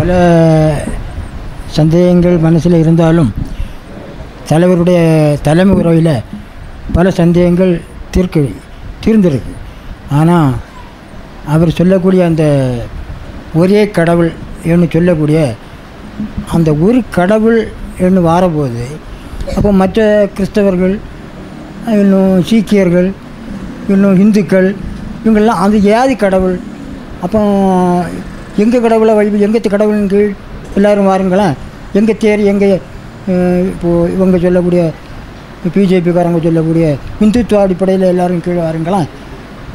பல சந்தேகங்கள் மனசில் இருந்தாலும் தலைவருடைய தலைமை உறவில் பல சந்தேகங்கள் தீர்க்கு தீர்ந்திருக்கு. ஆனால் அவர் சொல்லக்கூடிய அந்த ஒரே கடவுள் என்று சொல்லக்கூடிய அந்த ஒரு கடவுள் என்று வாரபோது அப்போ மற்ற கிறிஸ்தவர்கள் இன்னும் சீக்கியர்கள் இன்னும் இந்துக்கள் இவங்கெல்லாம் அது ஏது கடவுள் அப்போ எங்கள் கடவுளை வழி எங்கள் கடவுளின் கீழ் எல்லோரும் வாருங்களேன் எங்கள் தேர் எங்கள் இப்போது இவங்க சொல்லக்கூடிய பிஜேபிக்காரங்க சொல்லக்கூடிய இந்துத்துவ அடிப்படையில் எல்லோரும் கீழே வாருங்களேன்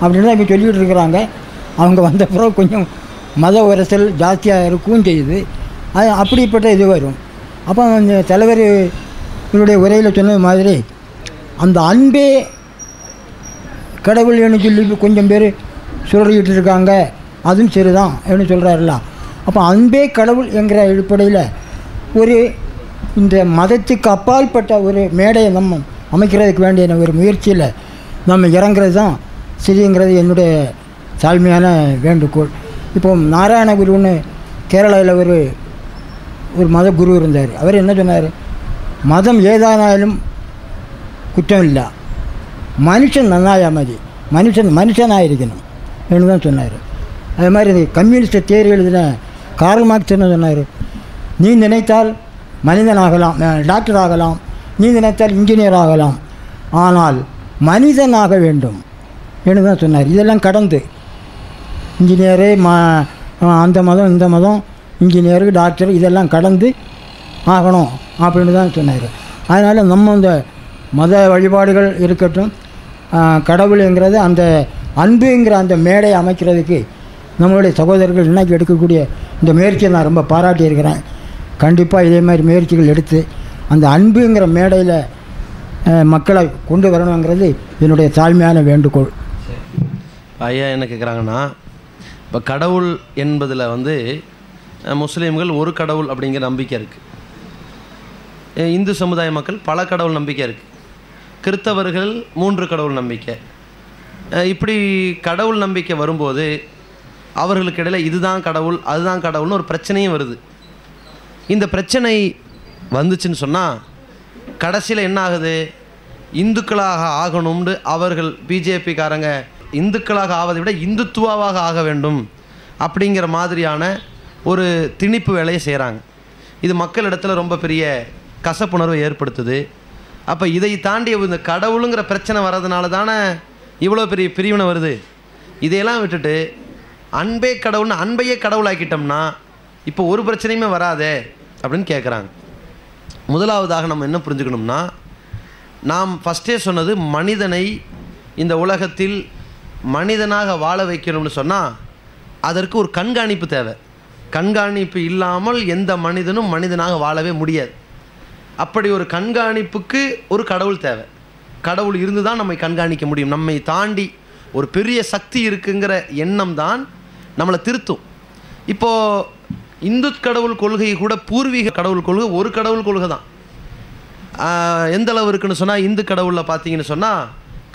அப்படின்னு தான் இப்போ சொல்லிகிட்டு இருக்கிறாங்க. அவங்க வந்த பிறகு கொஞ்சம் மத உரசல் ஜாஸ்தியாக இருக்கவும் செய்யுது. அது அப்படிப்பட்ட இது வரும். அப்போ அந்த தலைவர் இவருடைய உரையில் சொன்னது மாதிரி அந்த அன்பே கடவுள் என்று சொல்லி கொஞ்சம் பேர் சொல்லிக்கிட்டு இருக்காங்க. அதுவும் சரிதான் அப்படின்னு சொல்கிறாருல்ல அப்போ அன்பே கடவுள் என்கிற அடிப்படையில் ஒரு இந்த மதத்துக்கு அப்பாற்பட்ட ஒரு மேடையை நம்ம அமைக்கிறதுக்கு வேண்டிய ஒரு முயற்சியில் நம்ம இறங்குறது தான் சரிங்கிறது என்னுடைய தாழ்மையான வேண்டுகோள். இப்போ நாராயணகுருன்னு கேரளாவில் ஒரு ஒரு மத குரு இருந்தார். அவர் என்ன சொன்னார்? மதம் ஏதானாலும் குற்றம் இல்லை. மனுஷன் நன்னாயா மதி. மனுஷன் மனுஷனாக இருக்கணும் என்று தான் சொன்னார். அது மாதிரி இந்த கம்யூனிஸ்ட் தேர்வு எழுதின கார்ல் மார்க்ஸ் என்ன சொன்னார்? நீ நினைத்தால் மனிதன் ஆகலாம் டாக்டர் ஆகலாம். நீ நினைத்தால் இன்ஜினியர் ஆகலாம். ஆனால் மனிதனாக வேண்டும். என்று தான் சொன்னார்? இதெல்லாம் கடந்து. இன்ஜினியரு மா அந்த மதம் இந்த மதம் இன்ஜினியரு டாக்டர் இதெல்லாம் கடந்து ஆகணும் அப்படின்னு தான் சொன்னார். அதனால் நம்ம இந்த மத வழிபாடுகள் இருக்கட்டும் கடவுளுங்கிறது அந்த அன்புங்கிற அந்த மேடையை அமைக்கிறதுக்கு நம்மளுடைய சகோதரர்கள் இன்னைக்கு எடுக்கக்கூடிய இந்த முயற்சியை நான் ரொம்ப பாராட்டி இருக்கிறேன் கண்டிப்பாக இதே மாதிரி முயற்சிகள் எடுத்து அந்த அன்புங்கிற மேடையில் மக்களை கொண்டு வரணுங்கிறது என்னுடைய தாழ்மையான வேண்டுகோள். ஐயா என்ன கேட்குறாங்கன்னா இப்போ கடவுள் என்பதில் வந்து முஸ்லீம்கள் ஒரு கடவுள் அப்படிங்கிற நம்பிக்கை இருக்குது இந்து சமுதாய மக்கள் பல கடவுள் நம்பிக்கை இருக்குது கிறித்தவர்கள் மூன்று கடவுள் நம்பிக்கை. இப்படி கடவுள் நம்பிக்கை வரும்போது அவர்களுக்கு இடையில் இதுதான் கடவுள் அதுதான் கடவுள்னு ஒரு பிரச்சனையும் வருது. இந்த பிரச்சனை வந்துச்சுன்னு சொன்னால் கடைசியில் என்ன ஆகுது? இந்துக்களாக ஆகணும்னு அவர்கள் பிஜேபிக்காரங்க இந்துக்களாக ஆவதை விட இந்துத்துவாவாக ஆக வேண்டும் அப்படிங்கிற மாதிரியான ஒரு திணிப்பு வேலையை செய்கிறாங்க இது மக்களிடத்தில் ரொம்ப பெரிய கசப்புணர்வை ஏற்படுத்துது. அப்போ இதை தாண்டி இந்த கடவுளுங்கிற பிரச்சனை வர்றதுனால தானே இவ்வளோ பெரிய பிரிவினை வருது. இதையெல்லாம் விட்டுட்டு அன்பே கடவுள்னு அன்பையே கடவுளாக்கிட்டோம்னா இப்போ ஒரு பிரச்சனையுமே வராதே அப்படின்னு கேட்குறாங்க முதலாவதாக நம்ம என்ன புரிஞ்சுக்கணும்னா நாம் ஃபஸ்ட்டே சொன்னது மனிதனை இந்த உலகத்தில் மனிதனாக வாழ வைக்கணும்னு சொன்னால் அதற்கு ஒரு கண்காணிப்பு தேவை. கண்காணிப்பு இல்லாமல் எந்த மனிதனும் மனிதனாக வாழவே முடியாது. அப்படி ஒரு கண்காணிப்புக்கு ஒரு கடவுள் தேவை. கடவுள் இருந்து தான் நம்மை கண்காணிக்க முடியும். நம்மை தாண்டி ஒரு பெரிய சக்தி இருக்குங்கிற எண்ணம் தான் நம்மளை திருத்தும். இப்போது இந்து கடவுள் கொள்கை கூட பூர்வீக கடவுள் கொள்கை ஒரு கடவுள் கொள்கை தான். எந்த அளவு இருக்குன்னு சொன்னால் இந்து கடவுளில் பார்த்தீங்கன்னு சொன்னால்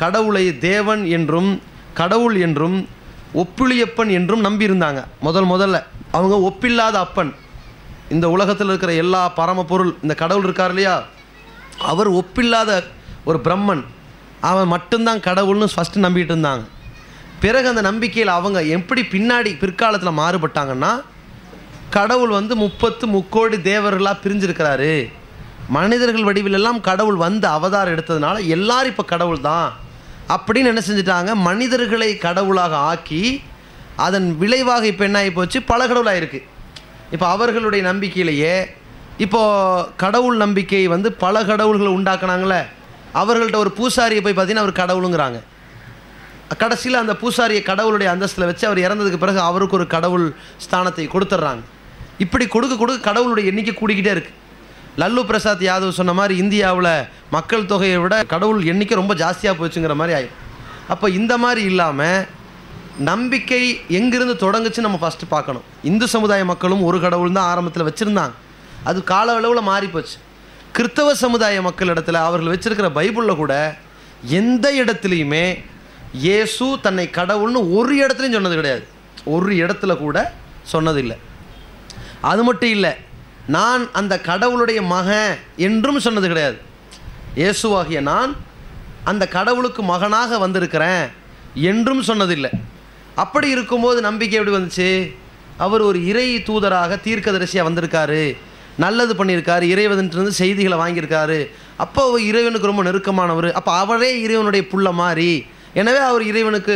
கடவுளை தேவன் என்றும் கடவுள் என்றும் ஒப்புளியப்பன் என்றும் நம்பியிருந்தாங்க. முதல் முதல்ல. அவங்க ஒப்பில்லாத அப்பன். இந்த உலகத்தில் இருக்கிற எல்லா பரமபொருள் இந்த கடவுள் இருக்கார் இல்லையா? அவர் ஒப்பில்லாத ஒரு பிரம்மன். அவன் மட்டும்தான் கடவுள்னு ஃபஸ்ட்டு நம்பிட்டு இருந்தாங்க. பிறகு அந்த நம்பிக்கையில் அவங்க எப்படி பின்னாடி பிற்காலத்தில் மாறுபட்டாங்கன்னா கடவுள் வந்து முப்பத்து முக்கோடி தேவர்களாக பிரிஞ்சிருக்கிறாரு. மனிதர்கள் வடிவிலெல்லாம் கடவுள் வந்து அவதாரம் எடுத்ததுனால எல்லாரும் இப்போ கடவுள் தான். அப்படின்னு என்ன செஞ்சுட்டாங்க? மனிதர்களை கடவுளாக ஆக்கி அதன் விளைவாக இப்போ என்ன ஆகி போச்சு? பல கடவுளாக இருக்குது இப்போ அவர்களுடைய நம்பிக்கையிலேயே இப்போ கடவுள் நம்பிக்கை வந்து பல கடவுள்களை உண்டாக்குனாங்களே அவர்கள்ட்ட ஒரு பூசாரியை போய் பார்த்தீங்கன்னா அவர் கடவுளுங்கிறாங்க. கடைசியில் அந்த பூசாரியை கடவுளுடைய அந்தஸ்தில் வச்சு அவர் இறந்ததுக்கு பிறகு அவருக்கு ஒரு கடவுள் ஸ்தானத்தை கொடுத்துட்றாங்க இப்படி கொடுக்க கொடுக்க கடவுளுடைய எண்ணிக்கை கூடிக்கிட்டே இருக்குது லல்லு பிரசாத் யாதவ் சொன்ன மாதிரி இந்தியாவில் மக்கள் தொகையை விட கடவுள் எண்ணிக்கை ரொம்ப ஜாஸ்தியாக போச்சுங்கிற மாதிரி ஆயிடும் அப்போ இந்த மாதிரி இல்லாமல் நம்பிக்கை எங்கிருந்து தொடங்குச்சு நம்ம ஃபஸ்ட்டு பார்க்கணும். இந்து சமுதாய மக்களும் ஒரு கடவுள் தான் ஆரம்பத்தில் வச்சுருந்தாங்க. அது கால அளவில் மாறிப்போச்சு கிறித்தவ சமுதாய மக்கள் இடத்துல அவர்கள் வச்சுருக்கிற பைபிளில் கூட எந்த இடத்துலையுமே இயேசு தன்னை கடவுள்னு ஒரு இடத்துலையும் சொன்னது கிடையாது. ஒரு இடத்துல கூட சொன்னதில்லை. அது மட்டும் இல்லை நான் அந்த கடவுளுடைய மகன் என்றும் சொன்னது கிடையாது. இயேசுவாகிய நான் அந்த கடவுளுக்கு மகனாக வந்திருக்கிறேன் என்றும் சொன்னதில்லை. அப்படி இருக்கும்போது நம்பிக்கை எப்படி வந்துச்சு? அவர் ஒரு இறை தூதராக தீர்க்கதரிசியாக வந்திருக்காரு. நல்லது பண்ணியிருக்காரு. இறைவன்ட்டு செய்திகளை வாங்கியிருக்காரு. அப்போ இறைவனுக்கு ரொம்ப நெருக்கமானவர். அப்போ அவரே இறைவனுடைய புள்ள மாதிரி எனவே அவர் இறைவனுக்கு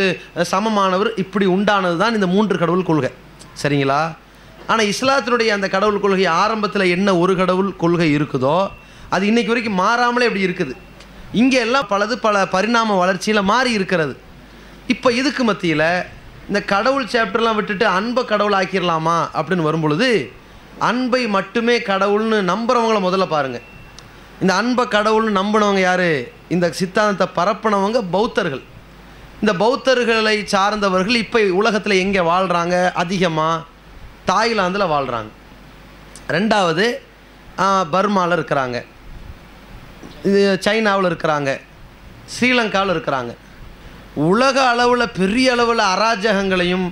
சமமானவர் இப்படி உண்டானது தான் இந்த மூன்று கடவுள் கொள்கை. சரிங்களா? ஆனால் இஸ்லாத்தினுடைய அந்த கடவுள் கொள்கை ஆரம்பத்தில் என்ன ஒரு கடவுள் கொள்கை இருக்குதோ அது இன்னைக்கு வரைக்கும் மாறாமலே இப்படி இருக்குது. இங்கே எல்லாம் பலது பல பரிணாம வளர்ச்சியில் மாறி இருக்கிறது. இப்போ இதுக்கு மத்தியில் இந்த கடவுள் சாப்டர்லாம் விட்டுட்டு அன்பை கடவுள் ஆக்கிடலாமா அப்படின்னு வரும்பொழுது அன்பை மட்டுமே கடவுள்னு நம்புகிறவங்கள முதல்ல பாருங்கள் இந்த அன்பை கடவுள்னு நம்பினவங்க யார்? இந்த சித்தாந்தத்தை பரப்பினவங்க பௌத்தர்கள். இந்த பௌத்தர்களை சார்ந்தவர்கள் இப்போ உலகத்தில் எங்கே வாழ்கிறாங்க அதிகமாக தாய்லாந்தில் வாழ்கிறாங்க ரெண்டாவது பர்மாவில் இருக்கிறாங்க. இது சைனாவில் இருக்கிறாங்க. ஸ்ரீலங்காவில் இருக்கிறாங்க. உலக அளவில் பெரிய அளவில் அராஜகங்களையும்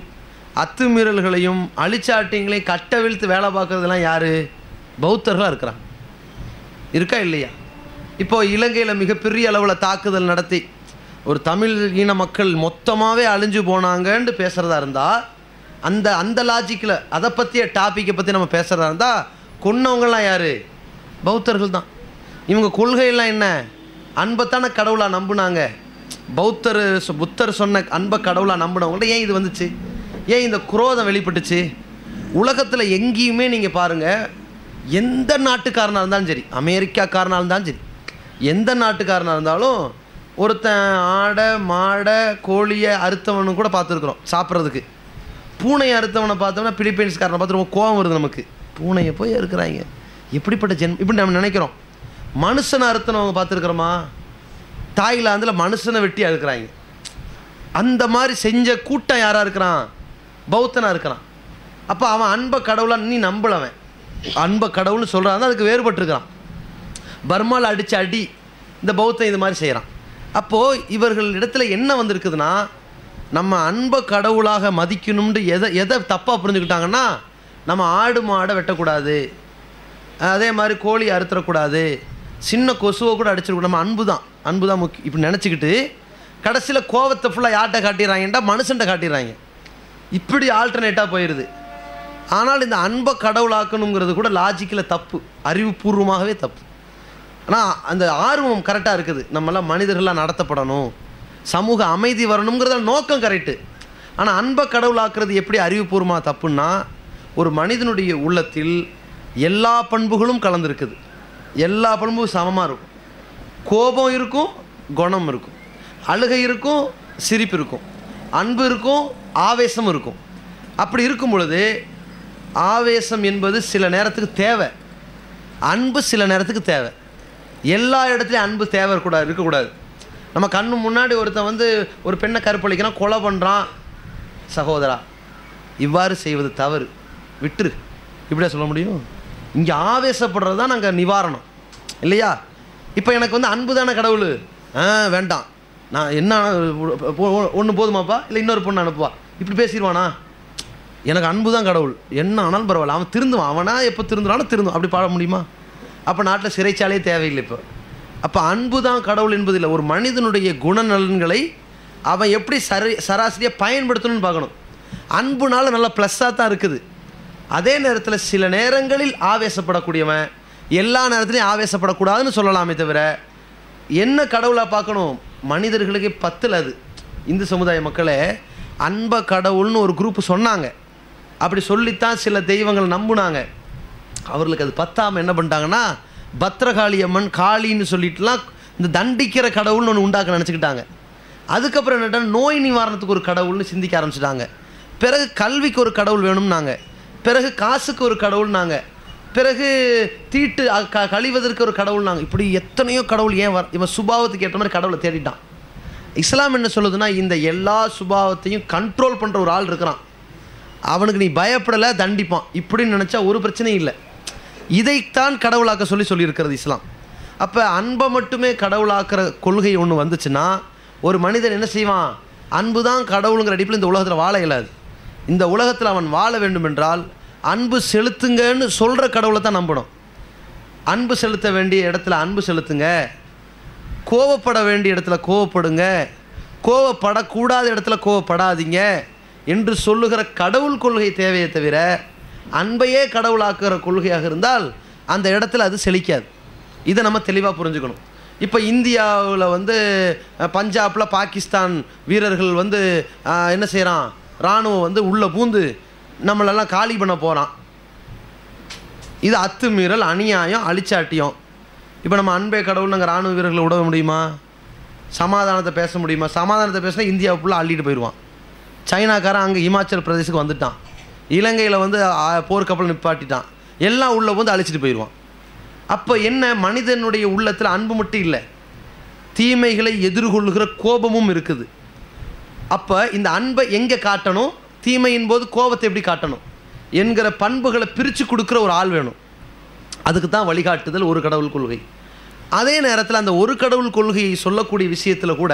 அத்துமீறல்களையும் அழிச்சாட்டிங்களையும் கட்டவிழ்த்து வேலை பார்க்குறதுலாம் யார்? பௌத்தர்களாக இருக்கிறாங்க. இருக்கா இல்லையா? இப்போ இலங்கையில் மிகப்பெரிய அளவில் தாக்குதல் நடத்தி ஒரு தமிழ் இன மக்கள் மொத்தமாகவே அழிஞ்சு போனாங்கன்னு பேசுகிறதா இருந்தால் அந்த அந்த லாஜிக்கில் அதை பற்றிய டாப்பிக்கை பற்றி நம்ம பேசுகிறதா இருந்தால் கொன்னவங்கள்லாம் யார்? பௌத்தர்கள் தான் இவங்க கொள்கையெல்லாம் என்ன? அன்பைத்தான கடவுளாக நம்புனாங்க. பௌத்தர் சொ- புத்தர் சொன்ன அன்பை கடவுளாக நம்பினவங்கள்ட்ட ஏன் இது வந்துச்சு? ஏன் இந்த குரோதம் வெளிப்பட்டுச்சு? உலகத்தில் எங்கேயுமே நீங்கள் பாருங்கள் எந்த நாட்டுக்காரனாக இருந்தாலும் சரி அமெரிக்காக்காரனாக இருந்தாலும் சரி எந்த நாட்டுக்காரனாக இருந்தாலும் ஒருத்தன் ஆடை மாடை கோழியை அறுத்தவனு கூட பார்த்துருக்குறோம் சாப்பிட்றதுக்கு. பூனையை அறுத்தவனை பார்த்தோம்னா பிலிப்பைன்ஸ்காரனை பார்த்து ரொம்ப கோவம் வருது நமக்கு. பூனையை போய் இருக்கிறாங்க எப்படிப்பட்ட ஜென் இப்படி நம்ம நினைக்கிறோம். மனுஷனை அறுத்தனவங்க பார்த்துருக்குறோமா? தாய்லாந்தில் மனுஷனை வெட்டி அறுக்கிறாங்க. அந்த மாதிரி செஞ்ச கூட்டம் யாராக இருக்கிறான்? பௌத்தனாக இருக்கிறான். அப்போ அவன் அன்பை கடவுளாக நீ நம்பலவன். அன்பை கடவுள்னு சொல்கிறான் அதுக்கு வேறுபட்டிருக்கிறான். பர்மாவில் அடித்த அடி இந்த பௌத்தன் இது மாதிரி செய்கிறான் அப்போது இவர்கள் இடத்துல என்ன வந்திருக்குதுன்னா நம்ம அன்பை கடவுளாக மதிக்கணும்னு எதை எதை தப்பாக புரிஞ்சுக்கிட்டாங்கன்னா நம்ம ஆடு மாடை வெட்டக்கூடாது. அதே மாதிரி கோழி அறுத்துறக்கூடாது. சின்ன கொசுவை கூட அடிச்சிடக்கூடாது நம்ம அன்பு தான் அன்பு தான் முக்கியம் இப்படி நினச்சிக்கிட்டு கடைசியில் கோவத்தை ஃபுல்லாக யார்கிட்ட காட்டிடுறாங்கடா மனுஷன்ட்ட காட்டிடுறாங்க. இப்படி ஆல்டர்னேட்டாக போயிடுது ஆனால் இந்த அன்பை கடவுளாக்கணுங்கிறது கூட லாஜிக்கில் தப்பு. அறிவுபூர்வமாகவே தப்பு. ஆனால் அந்த ஆர்வம் கரெக்டாக இருக்குது. நம்மளாம் மனிதர்களாக நடத்தப்படணும். சமூக அமைதி வரணுங்கிறத நோக்கம் கரெக்டு ஆனால் அன்பை கடவுளாக்குறது எப்படி அறிவுபூர்வமாக தப்புன்னா ஒரு மனிதனுடைய உள்ளத்தில் எல்லா பண்புகளும் கலந்துருக்குது. எல்லா பண்பும் சமமாக இருக்கும். கோபம் இருக்கும் குணம் இருக்கும். அழுகை இருக்கும் சிரிப்பு இருக்கும். அன்பு இருக்கும் ஆவேசம் இருக்கும். அப்படி இருக்கும் பொழுது ஆவேசம் என்பது சில நேரத்துக்கு தேவை. அன்பு சில நேரத்துக்கு தேவை. எல்லா இடத்துலையும் அன்பு தேவை கூடாது இருக்கக்கூடாது. நம்ம கண்ணு முன்னாடி ஒருத்தன் வந்து ஒரு பெண்ணை கருப்பளிக்கிறான் கொலை பண்ணுறான் சகோதரா இவ்வாறு செய்வது தவறு. விட்டுரு. இப்படியா சொல்ல முடியும்? இங்கே ஆவேசப்படுறது தான் நாங்கள் நிவாரணம். இல்லையா? இப்போ எனக்கு வந்து அன்பு தானே கடவுள்? ஆ வேண்டாம். நான் என்ன ஒன்று போதுமாப்பா? இல்லை இன்னொரு பொண்ணு அனுப்புவா? இப்படி பேசிடுவானா? எனக்கு அன்பு தான் கடவுள். என்ன ஆனாலும் பரவாயில்ல. அவன் திருந்துவான். அவனா எப்போ திருந்துறானோ திருந்தும் அப்படி பாட முடியுமா? அப்போ நாட்டில் சிறைச்சாலையே தேவையில்லை இப்போ. அப்போ அன்பு தான் கடவுள் என்பதில்லை. ஒரு மனிதனுடைய குணநலன்களை அவன் எப்படி சரி சராசரியாக பயன்படுத்தணும்னு பார்க்கணும். அன்புனால நல்ல ப்ளஸ்ஸாக தான் இருக்குது. அதே நேரத்தில் சில நேரங்களில் ஆவேசப்படக்கூடியவன் எல்லா நேரத்துலையும் ஆவேசப்படக்கூடாதுன்னு சொல்லலாமே தவிர என்ன கடவுளாக பார்க்கணும்? மனிதர்களுக்கே பத்தில் அது. இந்து சமுதாய மக்களே அன்ப கடவுள்னு ஒரு குரூப் சொன்னாங்க. அப்படி சொல்லித்தான் சில தெய்வங்கள் நம்புனாங்க. அவர்களுக்கு அது பத்தாமல் என்ன பண்ணிட்டாங்கன்னா பத்ரகாளி அம்மன் காளின்னு சொல்லிட்டுலாம் இந்த தண்டிக்கிற கடவுள்னு ஒன்று உண்டாக்க நினச்சிக்கிட்டாங்க. அதுக்கப்புறம் என்னட்டா நோய் நிவாரணத்துக்கு ஒரு கடவுள்னு சிந்திக்க ஆரம்பிச்சிட்டாங்க. பிறகு கல்விக்கு ஒரு கடவுள் வேணும்னாங்க. பிறகு காசுக்கு ஒரு கடவுள்னாங்க. பிறகு தீட்டு க கழிவதற்கு ஒரு கடவுள்னாங்க. இப்படி எத்தனையோ கடவுள் ஏன் வர இவன் சுபாவத்துக்கு ஏற்ற மாதிரி கடவுளை தேடிட்டான். இஸ்லாம் என்ன சொல்லுதுன்னா இந்த எல்லா சுபாவத்தையும் கண்ட்ரோல் பண்ணுற ஒரு ஆள் இருக்கிறான். அவனுக்கு நீ பயப்படலை தண்டிப்பான். இப்படின்னு நினச்சா ஒரு பிரச்சனையும் இல்லை. இதைத்தான் கடவுளாக்க சொல்லி சொல்லியிருக்கிறது இஸ்லாம். அப்போ அன்பை மட்டுமே கடவுளாக்குற கொள்கை ஒன்று வந்துச்சுன்னா ஒரு மனிதன் என்ன செய்வான்? அன்பு தான் கடவுளுங்கிற அடிப்பில் இந்த உலகத்தில் வாழ இயலாது. இந்த உலகத்தில் அவன் வாழ வேண்டும் என்றால் அன்பு செலுத்துங்கன்னு சொல்கிற கடவுளை தான் நம்பணும். அன்பு செலுத்த வேண்டிய இடத்துல அன்பு செலுத்துங்க. கோவப்பட வேண்டிய இடத்துல கோவப்படுங்க. கோவப்படக்கூடாத இடத்துல கோவப்படாதீங்க. என்று சொல்லுகிற கடவுள் கொள்கை தேவையை தவிர அன்பையே கடவுளாக்குகிற கொள்கையாக இருந்தால் அந்த இடத்துல அது செழிக்காது. இதை நம்ம தெளிவாக புரிஞ்சுக்கணும். இப்போ இந்தியாவில் வந்து பஞ்சாபில் பாகிஸ்தான் வீரர்கள் வந்து என்ன செய்கிறான் இராணுவம் வந்து உள்ளே பூந்து நம்மளெல்லாம் காலி பண்ண போகிறான் இது அத்துமீறல் அநியாயம் அழிச்சாட்டியம். இப்போ நம்ம அன்பே கடவுள் நாங்கள் ராணுவ வீரர்களை விட முடியுமா? சமாதானத்தை பேச முடியுமா? சமாதானத்தை பேசினா இந்தியாவை ஃபுல்லாக அள்ளிட்டு போயிடுவான். சைனாக்காரன் அங்கே இமாச்சல் பிரதேசுக்கு வந்துட்டான். இலங்கையில் வந்து போர்க்கப்பல் நிப்பாட்டிட்டான். எல்லாம் உள்ளே வந்து அழிச்சிட்டு போயிடுவான் அப்போ என்ன? மனிதனுடைய உள்ளத்தில் அன்பு மட்டும் இல்லை. தீமைகளை எதிர்கொள்ளுகிற கோபமும் இருக்குது. அப்போ இந்த அன்பை எங்கே காட்டணும்? தீமையின் போது கோபத்தை எப்படி காட்டணும்? என்கிற பண்புகளை பிரித்து கொடுக்குற ஒரு ஆள் வேணும். அதுக்கு தான் வழிகாட்டுதல் ஒரு கடவுள் கொள்கை. அதே நேரத்தில் அந்த ஒரு கடவுள் கொள்கையை சொல்லக்கூடிய விஷயத்தில் கூட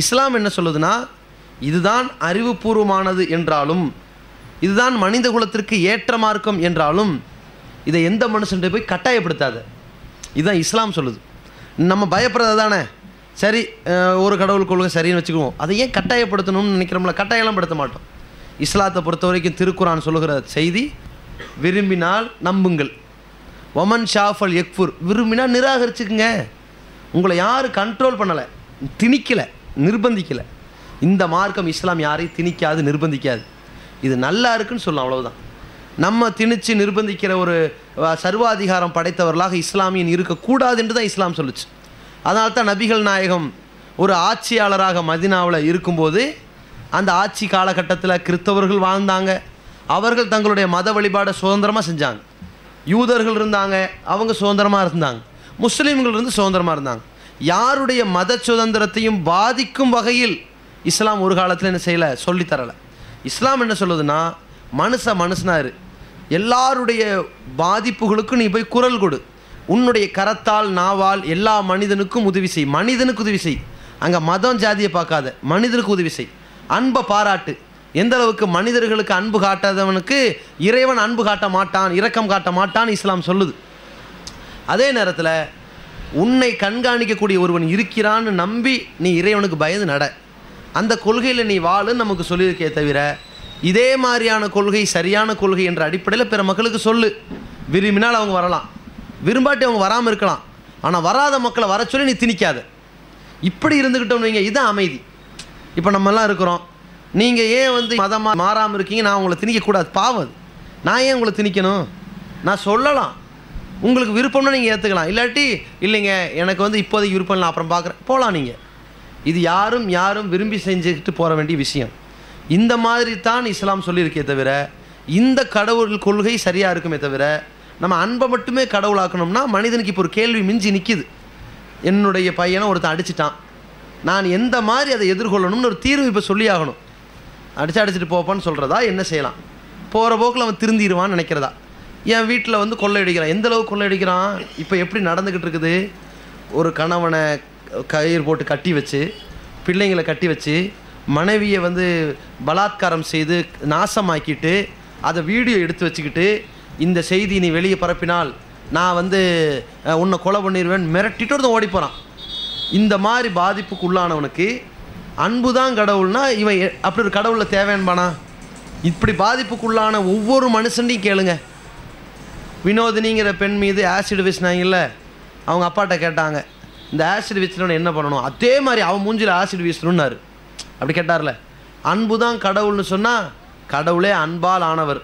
இஸ்லாம் என்ன சொல்லுதுன்னா இதுதான் அறிவுபூர்வமானது என்றாலும் இதுதான் மனித குலத்திற்கு ஏற்ற மார்க்கம் என்றாலும் இதை எந்த மனுஷன்கிட்ட போய் கட்டாயப்படுத்தாத? இதுதான் இஸ்லாம் சொல்லுது. நம்ம பயப்படுறது தானே? சரி ஒரு கடவுள் கொள்கை சரின்னு வச்சுக்குவோம். அதை ஏன் கட்டாயப்படுத்தணும்னு நினைக்கிறோம்ல? கட்டாயம்லாம் படுத்த மாட்டோம். இஸ்லாத்தை பொறுத்த வரைக்கும் திருக்குரான் சொல்லுகிற செய்தி விரும்பினால் நம்புங்கள். ஒமன் ஷாஃபல் எக்ஃபுர் விரும்பினால் நிராகரிச்சுக்குங்க. உங்களை யாரும் கண்ட்ரோல் பண்ணலை. திணிக்கலை. நிர்பந்திக்கலை. இந்த மார்க்கம் இஸ்லாம் யாரையும் திணிக்காது நிர்பந்திக்காது. இது நல்லா இருக்குன்னு சொல்லலாம் அவ்வளவுதான். நம்ம திணிச்சு நிர்பந்திக்கிற ஒரு சர்வாதிகாரம் படைத்தவர்களாக இஸ்லாமியன் இருக்கக்கூடாது என்று தான் இஸ்லாம் சொல்லுச்சு. அதனால தான் நபிகள் நாயகம் ஒரு ஆட்சியாளராக மதினாவில் இருக்கும்போது அந்த ஆட்சி காலகட்டத்தில் கிறிஸ்தவர்கள் வாழ்ந்தாங்க. அவர்கள் தங்களுடைய மத வழிபாடை சுதந்திரமாக செஞ்சாங்க. யூதர்கள் இருந்தாங்க அவங்க சுதந்திரமாக இருந்தாங்க. முஸ்லீம்கள் இருந்து சுதந்திரமாக இருந்தாங்க. யாருடைய மத சுதந்திரத்தையும் பாதிக்கும் வகையில் இஸ்லாம் ஒரு காலத்தில் என்ன செய்யலை? சொல்லித்தரலை இஸ்லாம் என்ன சொல்லுதுன்னா மனுஷ மனுஷனாரு எல்லாருடைய பாதிப்புகளுக்கும் நீ போய் குரல் கொடு. உன்னுடைய கரத்தால் நாவால் எல்லா மனிதனுக்கும் உதவி செய். மனிதனுக்கு உதவி செய். அங்கே மதம் ஜாதியை பார்க்காத. மனிதனுக்கு உதவி செய். அன்பை பாராட்டு. எந்த அளவுக்கு மனிதர்களுக்கு அன்பு காட்டாதவனுக்கு இறைவன் அன்பு காட்ட மாட்டான் இரக்கம் காட்ட மாட்டான் இஸ்லாம் சொல்லுது. அதே நேரத்தில் உன்னை கண்காணிக்கக்கூடிய ஒருவன் இருக்கிறான்னு நம்பி நீ இறைவனுக்கு பயந்து நட. அந்த கொள்கையில் நீ வாழுன்னு நமக்கு சொல்லியிருக்கே தவிர இதே மாதிரியான கொள்கை சரியான கொள்கை என்ற அடிப்படையில் பிற மக்களுக்கு சொல்லு. விரும்பினால் அவங்க வரலாம். விரும்பாட்டி அவங்க வராமல் இருக்கலாம். ஆனால் வராத மக்களை வர சொல்லி நீ திணிக்காத. இப்படி இருந்துக்கிட்டோம் வைங்க இதுதான் அமைதி. இப்போ நம்மெல்லாம் இருக்கிறோம். நீங்கள் ஏன் வந்து மதமாக மாறாமல் இருக்கீங்க? நான் உங்களை திணிக்கக்கூடாது. பாவம் அது. நான் ஏன் உங்களை திணிக்கணும்? நான் சொல்லலாம். உங்களுக்கு விருப்பம்னா நீங்கள் ஏற்றுக்கலாம் இல்லாட்டி இல்லைங்க எனக்கு வந்து இப்போதைக்கு விருப்பம் இல்லை அப்புறம் பார்க்குறேன். போகலாம் நீங்கள் இது யாரும் யாரும் விரும்பி செஞ்சுக்கிட்டு போக வேண்டிய விஷயம். இந்த மாதிரி தான் இஸ்லாம் சொல்லியிருக்கே தவிர இந்த கடவுள் கொள்கை சரியாக இருக்குமே தவிர நம்ம அன்பை மட்டுமே கடவுளாக்கணும்னா மனிதனுக்கு இப்போ ஒரு கேள்வி மிஞ்சி நிற்கிது என்னுடைய பையனை ஒருத்தன் அடிச்சிட்டான். நான் எந்த மாதிரி அதை எதிர்கொள்ளணும்னு ஒரு தீர்வு இப்போ சொல்லி ஆகணும் அடிச்சு அடிச்சுட்டு போப்பான்னு சொல்கிறதா என்ன செய்யலாம்? போகிற போக்கில் அவன் திருந்திடுவான்னு நினைக்கிறதா? என் வீட்டில் வந்து கொள்ளையடிக்கிறான். எந்த அளவுக்கு கொள்ளையடிக்கிறான்? இப்போ எப்படி நடந்துக்கிட்டு இருக்குது? ஒரு கணவனை கயிறு போட்டு கட்டி வச்சு பிள்ளைங்களை கட்டி வச்சு மனைவியை வந்து பலாத்காரம் செய்து நாசமாக்கிட்டு அதை வீடியோ எடுத்து வச்சுக்கிட்டு இந்த செய்தி நீ வெளியே பரப்பினால் நான் வந்து உன்னை கொலை பண்ணிடுவேன் மிரட்டிட்டு ஒருத்தன் ஓடி போகிறான் இந்த மாதிரி பாதிப்புக்கு உள்ளானவனுக்கு அன்பு தான் கடவுள்னா இவன் அப்படி ஒரு கடவுளில் தேவையான்பானா? இப்படி பாதிப்புக்குள்ளான ஒவ்வொரு மனுஷன்டையும் கேளுங்க. வினோதினிங்கிற பெண் மீது ஆசிட் வீசினாங்கல்ல அவங்க அப்பாட்ட கேட்டாங்க. இந்த ஆசிட் வீசணும்னு என்ன பண்ணணும்? அதே மாதிரி அவன் மூஞ்சில் ஆசிட் வீசணும்னாரு. அப்படி கேட்டார்ல? அன்பு தான் கடவுள்னு சொன்னால் கடவுளே அன்பால் ஆனவர்.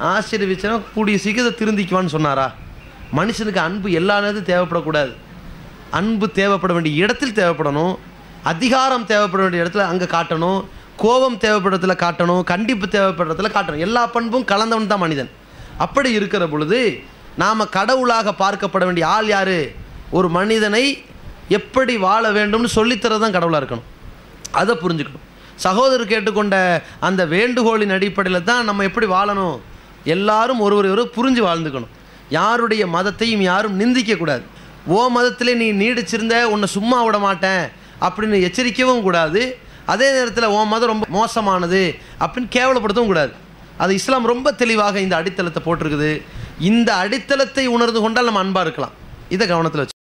ஆசிட் வீசினா கூடிய சீக்கிரத்தை திருந்திக்குவான்னு சொன்னாரா? மனுஷனுக்கு அன்பு எல்லா நேரத்தையும் தேவைப்படக்கூடாது. அன்பு தேவைப்பட வேண்டிய இடத்தில் தேவைப்படணும். அதிகாரம் தேவைப்பட வேண்டிய இடத்துல அங்கே காட்டணும். கோபம் தேவைப்படுறதுல காட்டணும். கண்டிப்பு தேவைப்படுறதுல காட்டணும். எல்லா பண்பும் கலந்தவன் தான் மனிதன். அப்படி இருக்கிற பொழுது நாம் கடவுளாக பார்க்கப்பட வேண்டிய ஆள் யார்? ஒரு மனிதனை எப்படி வாழ வேண்டும்னு சொல்லித்தரது தான் கடவுளாக இருக்கணும். அதை புரிஞ்சுக்கணும். சகோதரர் கேட்டுக்கொண்ட அந்த வேண்டுகோளின் அடிப்படையில் தான் நம்ம எப்படி வாழணும்? எல்லாரும் ஒருவர் ஒரு புரிஞ்சு வாழ்ந்துக்கணும். யாருடைய மதத்தையும் யாரும் நிந்திக்கக்கூடாது. ஓ மதத்திலே நீ நீடிச்சிருந்த உன்னை சும்மா விட மாட்டேன் அப்படின்னு எச்சரிக்கவும் கூடாது. அதே நேரத்தில் ஓ மதம் ரொம்ப மோசமானது அப்படின்னு கேவலப்படுத்தவும் கூடாது. அது இஸ்லாம் ரொம்ப தெளிவாக இந்த அடித்தளத்தை போட்டிருக்குது. இந்த அடித்தளத்தை உணர்ந்து கொண்டால் நம்ம அன்பாக இருக்கலாம். இதை கவனத்தில் வச்சு